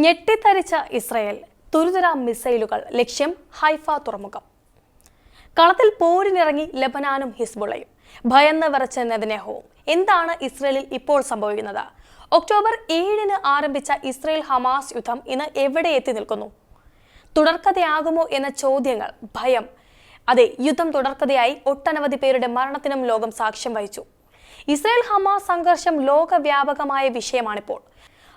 ഞെട്ടിത്തരിച്ച Israel തുരുതര മിസൈലുകൾ ലക്ഷ്യം Haifa തുറമുഖം. കളത്തിൽ പോരിനിറങ്ങി ലബനാനും ഹിസ്ബുളയും ഭയന്ന് വിറച്ച നെതന്യാഹുവും. എന്താണ് ഇസ്രയേലിൽ ഇപ്പോൾ സംഭവിക്കുന്നത്? ഒക്ടോബർ ഏഴിന് ആരംഭിച്ച ഇസ്രയേൽ ഹമാസ് യുദ്ധം ഇന്ന് എവിടെ എത്തി നിൽക്കുന്നു? തുടർക്കഥയാകുമോ എന്ന ചോദ്യങ്ങൾ ഭയം. അതെ യുദ്ധം തുടർക്കഥയായി ഒട്ടനവധി പേരുടെ മരണത്തിനും ലോകം സാക്ഷ്യം വഹിച്ചു. ഇസ്രയേൽ ഹമാസ് സംഘർഷം ലോകവ്യാപകമായ വിഷയമാണിപ്പോൾ.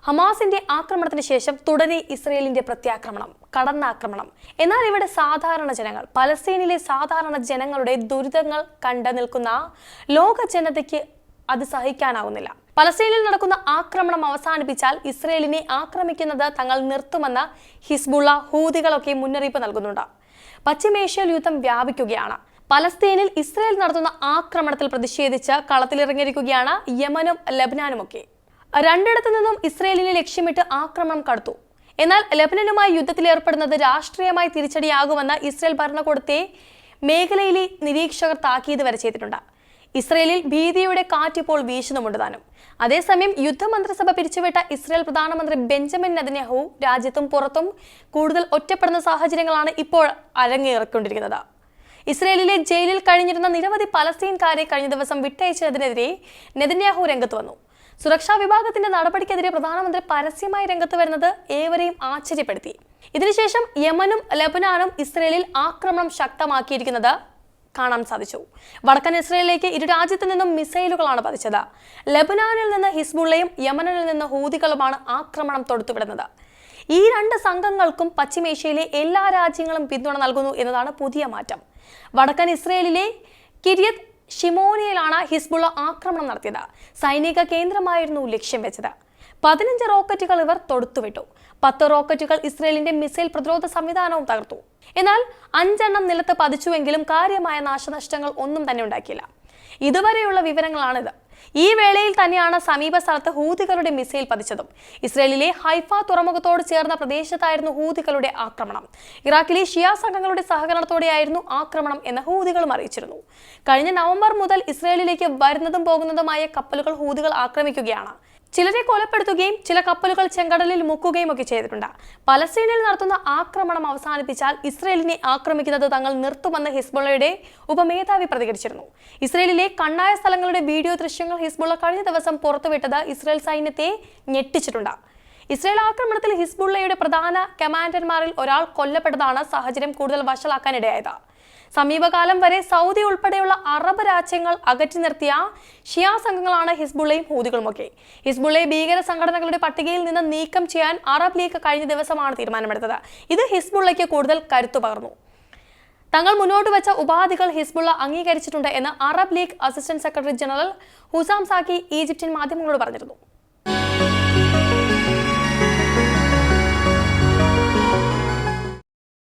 ഹമാസിന്റെ ആക്രമണത്തിന് ശേഷം തുടരെ ഇസ്രയേലിന്റെ പ്രത്യാക്രമണം കടന്നാക്രമണം. എന്നാൽ ഇവിടെ സാധാരണ ജനങ്ങൾ പലസ്തീനിലെ സാധാരണ ജനങ്ങളുടെ ദുരിതങ്ങൾ കണ്ടു നിൽക്കുന്ന ലോക ജനതയ്ക്ക് അത് സഹിക്കാനാവുന്നില്ല. പലസ്തീനിൽ നടക്കുന്ന ആക്രമണം അവസാനിപ്പിച്ചാൽ ഇസ്രയേലിനെ ആക്രമിക്കുന്നത് തങ്ങൾ നിർത്തുമെന്ന് ഹിസ്ബുള്ള ഹൂതികളൊക്കെ മുന്നറിയിപ്പ് നൽകുന്നുണ്ട്. പശ്ചിമേഷ്യയിൽ യുദ്ധം വ്യാപിക്കുകയാണ്. പലസ്തീനിൽ ഇസ്രയേൽ നടത്തുന്ന ആക്രമണത്തിൽ പ്രതിഷേധിച്ച് കളത്തിലിറങ്ങിയിരിക്കുകയാണ് യമനും ലബനാനുമൊക്കെ. രണ്ടിടത്തു നിന്നും ഇസ്രയേലിനെ ലക്ഷ്യമിട്ട് ആക്രമണം കടത്തു. എന്നാൽ ലബനനുമായി യുദ്ധത്തിൽ ഏർപ്പെടുന്നത് രാഷ്ട്രീയമായി തിരിച്ചടിയാകുമെന്ന് ഇസ്രയേൽ ഭരണകൂടത്തെ മേഖലയിലെ നിരീക്ഷകർ താക്കീത് വരെ ചെയ്തിട്ടുണ്ട്. ഇസ്രയേലിൽ ഭീതിയുടെ കാറ്റിപ്പോൾ വീശുന്നുമുണ്ട് താനും. അതേസമയം യുദ്ധമന്ത്രിസഭ പിരിച്ചുവിട്ട ഇസ്രയേൽ പ്രധാനമന്ത്രി ബെഞ്ചമിൻ നെതന്യാഹു രാജ്യത്തും പുറത്തും കൂടുതൽ ഒറ്റപ്പെടുന്ന സാഹചര്യങ്ങളാണ് ഇപ്പോൾ അരങ്ങേറിക്കൊണ്ടിരിക്കുന്നത്. ഇസ്രയേലിലെ ജയിലിൽ കഴിഞ്ഞിരുന്ന നിരവധി പലസ്തീൻകാരെ കഴിഞ്ഞ ദിവസം വിട്ടയച്ചതിനെതിരെ നെതന്യാഹു രംഗത്ത് വന്നു. സുരക്ഷാ വിഭാഗത്തിന്റെ നടപടിക്കെതിരെ പ്രധാനമന്ത്രി പരസ്യമായി രംഗത്ത് വരുന്നത് ഏവരെയും ആശ്ചര്യപ്പെടുത്തി. ഇതിനുശേഷം യമനും ലബനാനും ഇസ്രയേലിൽ ആക്രമണം ശക്തമാക്കിയിരിക്കുന്നത് കാണാൻ സാധിച്ചു. വടക്കൻ ഇസ്രയേലിലേക്ക് ഇരു രാജ്യത്തു നിന്നും മിസൈലുകളാണ് പതിച്ചത്. ലബനാനിൽ നിന്ന് ഹിസ്ബുള്ളയും യമനിൽ നിന്ന് ഹൂതികളുമാണ് ആക്രമണം തൊടുത്തുവിടുന്നത്. ഈ രണ്ട് സംഘങ്ങൾക്കും പശ്ചിമേഷ്യയിലെ എല്ലാ രാജ്യങ്ങളും പിന്തുണ നൽകുന്നു എന്നതാണ് പുതിയ മാറ്റം. വടക്കൻ ഇസ്രയേലിലെ കിരിയത് ഷിമോനിയയിലാണ് ഹിസ്ബുള്ള ആക്രമണം നടത്തിയത്. സൈനിക കേന്ദ്രമായിരുന്നു ലക്ഷ്യം വെച്ചത്. പതിനഞ്ച് റോക്കറ്റുകൾ ഇവർ തൊടുത്തുവിട്ടു. പത്ത് റോക്കറ്റുകൾ ഇസ്രയേലിന്റെ മിസൈൽ പ്രതിരോധ സംവിധാനവും തകർത്തു. എന്നാൽ അഞ്ചെണ്ണം നിലത്ത് പതിച്ചുവെങ്കിലും കാര്യമായ നാശനഷ്ടങ്ങൾ ഒന്നും തന്നെ ഉണ്ടാക്കിയില്ല. ഇതുവരെയുള്ള വിവരങ്ങളാണിത്. ഈ വേളയിൽ തന്നെയാണ് സമീപ സ്ഥലത്ത് ഹൂതികളുടെ മിസൈൽ പതിച്ചതും. ഇസ്രയേലിലെ ഹൈഫ തുറമുഖത്തോട് ചേർന്ന പ്രദേശത്തായിരുന്നു ഹൂതികളുടെ ആക്രമണം. ഇറാഖിലെ ഷിയ സംഘങ്ങളുടെ സഹകരണത്തോടെയായിരുന്നു ആക്രമണം എന്ന് ഹൂതികളും അറിയിച്ചിരുന്നു. കഴിഞ്ഞ നവംബർ മുതൽ ഇസ്രയേലിലേക്ക് വരുന്നതും പോകുന്നതുമായ കപ്പലുകൾ ഹൂതികൾ ആക്രമിക്കുകയാണ്. ചിലരെ കൊലപ്പെടുത്തുകയും ചില കപ്പലുകൾ ചെങ്കടലിൽ മുക്കുകയും ഒക്കെ ചെയ്തിട്ടുണ്ട്. പലസ്തീനിൽ നടത്തുന്ന ആക്രമണം അവസാനിപ്പിച്ചാൽ ഇസ്രയേലിനെ ആക്രമിക്കുന്നത് തങ്ങൾ നിർത്തുമെന്ന് ഹിസ്ബുള്ളയുടെ ഉപമേധാവി പ്രതികരിച്ചിരുന്നു. ഇസ്രയേലിലെ കണ്ണായ സ്ഥലങ്ങളുടെ വീഡിയോ ദൃശ്യങ്ങൾ ഹിസ്ബുള്ള കഴിഞ്ഞ ദിവസം പുറത്തുവിട്ടത് ഇസ്രയേൽ സൈന്യത്തെ ഞെട്ടിച്ചിട്ടുണ്ട്. ഇസ്രയേൽ ആക്രമണത്തിൽ ഹിസ്ബുള്ളയുടെ പ്രധാന കമാൻഡർമാരിൽ ഒരാൾ കൊല്ലപ്പെട്ടതാണ് സാഹചര്യം കൂടുതൽ വഷളാക്കാനിടയായത്. സമീപകാലം വരെ സൗദി ഉൾപ്പെടെയുള്ള അറബ് രാജ്യങ്ങൾ അകറ്റി നിർത്തിയ ഷിയ സംഘങ്ങളാണ് ഹിസ്ബുള്ളയും ഹൂതികളുമൊക്കെ. ഹിസ്ബുള്ളയെ ഭീകര സംഘടനകളുടെ പട്ടികയിൽ നിന്ന് നീക്കം ചെയ്യാൻ അറബ് ലീഗ് കഴിഞ്ഞ ദിവസമാണ് തീരുമാനമെടുത്തത്. ഇത് ഹിസ്ബുള്ളയ്ക്ക് കൂടുതൽ കരുത്തു പകർന്നു. തങ്ങൾ മുന്നോട്ട് വെച്ച ഉപാധികൾ ഹിസ്ബുള്ള അംഗീകരിച്ചിട്ടുണ്ട് എന്ന് Arab League assistant secretary general Hossam Zaki Egyptian മാധ്യമങ്ങളോട് പറഞ്ഞിരുന്നു.